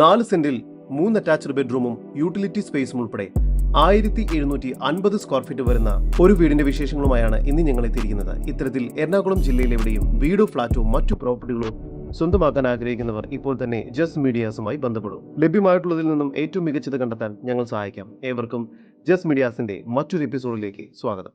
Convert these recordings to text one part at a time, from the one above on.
നാല് സെന്റിൽ മൂന്ന് അറ്റാച്ച്ഡ് ബെഡ്റൂമും യൂട്ടിലിറ്റി സ്പേസും ഉൾപ്പെടെ ആയിരത്തി എഴുന്നൂറ്റി അൻപത് സ്ക്വയർ ഫീറ്റ് വരുന്ന ഒരു വീടിന്റെ വിശേഷങ്ങളുമായാണ് ഇന്ന് ഞങ്ങൾ എത്തിയിരിക്കുന്നത്. ഇത്തരത്തിൽ എറണാകുളം ജില്ലയിലെവിടെയും വീടോ ഫ്ളാറ്റോ മറ്റു പ്രോപ്പർട്ടികളോ സ്വന്തമാക്കാൻ ആഗ്രഹിക്കുന്നവർ ഇപ്പോൾ തന്നെ ജസ് മീഡിയാസുമായി ബന്ധപ്പെടും. ലഭ്യമായിട്ടുള്ളതിൽ നിന്നും ഏറ്റവും മികച്ചത് കണ്ടെത്താൻ ഞങ്ങൾ സഹായിക്കാം. ഏവർക്കും ജസ് മീഡിയാസിന്റെ മറ്റൊരു എപ്പിസോഡിലേക്ക് സ്വാഗതം.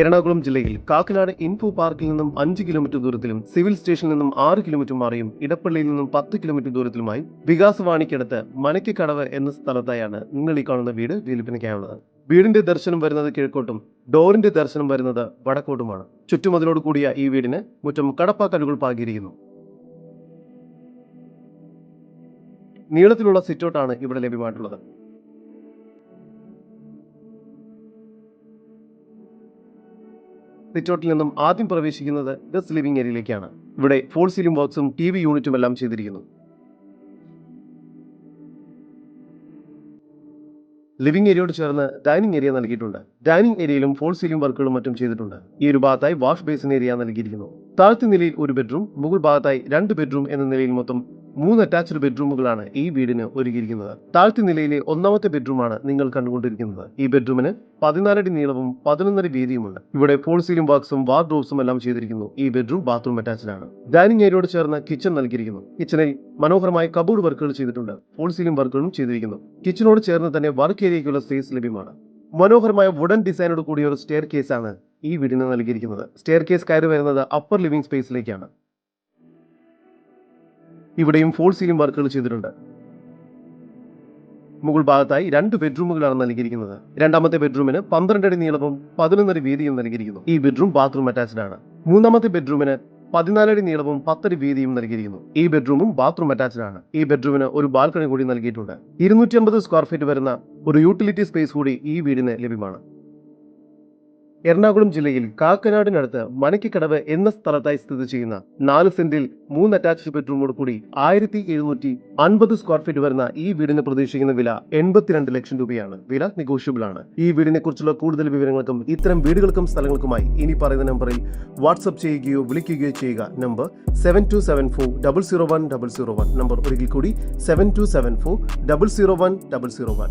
എറണാകുളം ജില്ലയിൽ കാക്കനാട് ഇൻഫോ പാർക്കിൽ നിന്നും അഞ്ച് കിലോമീറ്റർ ദൂരത്തിലും സിവിൽ സ്റ്റേഷനിൽ നിന്നും ആറ് കിലോമീറ്റർ മാറിയും ഇടപ്പള്ളിയിൽ നിന്നും പത്ത് കിലോമീറ്റർ ദൂരത്തിലുമായി വികാസവാണിക്കടുത്ത് മനയ്ക്കക്കടവ് എന്ന സ്ഥലത്തായാണ് നിങ്ങൾ ഈ കാണുന്ന വീട് വിൽപ്പനയ്ക്കായുള്ളത്. വീടിന്റെ ദർശനം വരുന്നത് കിഴക്കോട്ടും ഡോറിന്റെ ദർശനം വരുന്നത് വടക്കോട്ടുമാണ്. ചുറ്റുമതിലോട് കൂടിയ ഈ വീടിന് മുറ്റം കടപ്പാക്കല്ലുകൾ പാകിയിരിക്കുന്നു. നീളത്തിലുള്ള സിറ്റൗട്ടാണ് ഇവിടെ ലഭ്യമായിട്ടുള്ളത്. സിറ്റൗട്ടിൽ നിന്നും ആദ്യം പ്രവേശിക്കുന്നത് ഗസ് ലിവിംഗ് ഏരിയയിലേക്കാണ്. ഇവിടെ ഫോൾ സീലിംഗ് ബോക്സും ടി വി യൂണിറ്റും എല്ലാം ചെയ്തിരിക്കുന്നു. ലിവിംഗ് ഏരിയയോട് ചേർന്ന് ഡൈനിങ് ഏരിയ നൽകിയിട്ടുണ്ട്. ഡൈനിങ് ഏരിയയിലും ഫോൾ സീലിംഗ് വർക്കുകളും മറ്റും ചെയ്തിട്ടുണ്ട്. ഈ ഒരു ഭാഗത്തായി വാഷ് ബേസിൻ ഏരിയ നൽകിയിരിക്കുന്നു. താഴത്തെ നിലയിൽ ഒരു ബെഡ്റൂം മുകൾ ഭാഗത്തായി രണ്ട് ബെഡ്റൂം എന്ന നിലയിൽ മൊത്തം മൂന്ന് അറ്റാച്ച്ഡ് ബെഡ്റൂമുകളാണ് ഈ വീടിന് ഒരുക്കിയിരിക്കുന്നത്. താഴ്ത്തി നിലയിലെ ഒന്നാമത്തെ ബെഡ്റൂമാണ് നിങ്ങൾ കണ്ടുകൊണ്ടിരിക്കുന്നത്. ഈ ബെഡ്റൂമിന് പതിനാലടി നീളവും പതിനൊന്നര വീതിയുമുണ്ട്. ഇവിടെ ഫോൾ സീലിംഗ് ബോക്സും വാർഡ്രോബ്സും എല്ലാം ചെയ്തിരിക്കുന്നു. ഈ ബെഡ്റൂം ബാത്റൂം അറ്റാച്ച്ഡ് ആണ്. ഡൈനിങ് ഏരിയയോട് ചേർന്ന് കിച്ചൺ നൽകിയിരിക്കുന്നു. കിച്ചണിൽ മനോഹരമായ കബോർഡ് വർക്കുകൾ ചെയ്തിട്ടുണ്ട്. ഫോൾ സീലിംഗ് വർക്കുകളും ചെയ്തിരിക്കുന്നു. കിച്ചണോട് ചേർന്ന് തന്നെ വർക്ക് ഏരിയയ്ക്കുള്ള സ്പേസ് ലഭ്യമാണ്. മനോഹരമായ വുഡൻ ഡിസൈനോട് കൂടിയ ഒരു സ്റ്റെയർ കേസ് ആണ് ഈ വീടിന് നൽകിയിരിക്കുന്നത്. സ്റ്റെയർ കേസ് കയറി വരുന്നത് അപ്പർ ലിവിംഗ് സ്പേസിലേക്കാണ് ഇവിടെയും ഫോൾ സീലിംഗ് വർക്കുകൾ ചെയ്തിട്ടുണ്ട്. മുകൾ ഭാഗത്തായി രണ്ട് ബെഡ്റൂമുകളാണ് നൽകിയിരിക്കുന്നത്. രണ്ടാമത്തെ ബെഡ്റൂമിന് പന്ത്രണ്ടടി നീളവും പതിനൊന്നര വീതിയും നൽകിയിരിക്കുന്നു. ഈ ബെഡ്റൂം ബാത്റൂം അറ്റാച്ച്ഡ് ആണ്. മൂന്നാമത്തെ ബെഡ്റൂമിന് പതിനാലടി നീളവും പത്തടി വീതിയും നൽകിയിരിക്കുന്നു. ഈ ബെഡ്റൂമും ബാത്റൂം അറ്റാച്ച്ഡ് ആണ്. ഈ ബെഡ്റൂമിന് ഒരു ബാൽക്കണി കൂടി നൽകിയിട്ടുണ്ട്. ഇരുന്നൂറ്റി അമ്പത് സ്ക്വയർ ഫീറ്റ് വരുന്ന ഒരു യൂട്ടിലിറ്റി സ്പേസ് കൂടി ഈ വീടിന് ലഭ്യമാണ്. എറണാകുളം ജില്ലയിൽ കാക്കനാടിനടുത്ത് മനക്കിക്കടവ് എന്ന സ്ഥലത്തായി സ്ഥിതി ചെയ്യുന്ന നാല് സെന്റിൽ മൂന്ന് അറ്റാച്ച്ഡ് ബെഡ്റൂമോട് കൂടി ആയിരത്തി എഴുന്നൂറ്റി അൻപത് സ്ക്വയർ ഫീറ്റ് വരുന്ന ഈ വീടിന് പ്രതീക്ഷിക്കുന്ന വില എൺപത്തിരണ്ട് ലക്ഷം രൂപയാണ്. വില നെഗോഷ്യബിൾ ആണ്. ഈ വീടിനെ കുറിച്ചുള്ള കൂടുതൽ വിവരങ്ങൾക്കും ഇത്തരം വീടുകൾക്കും സ്ഥലങ്ങൾക്കുമായി ഇനി പറയുന്ന നമ്പറിൽ വാട്സപ്പ് ചെയ്യുകയോ വിളിക്കുകയോ ചെയ്യുക. Number seven two seven four double zero one double zero one number ഒരിക്കൽ കൂടി seven two seven four double zero one double zero one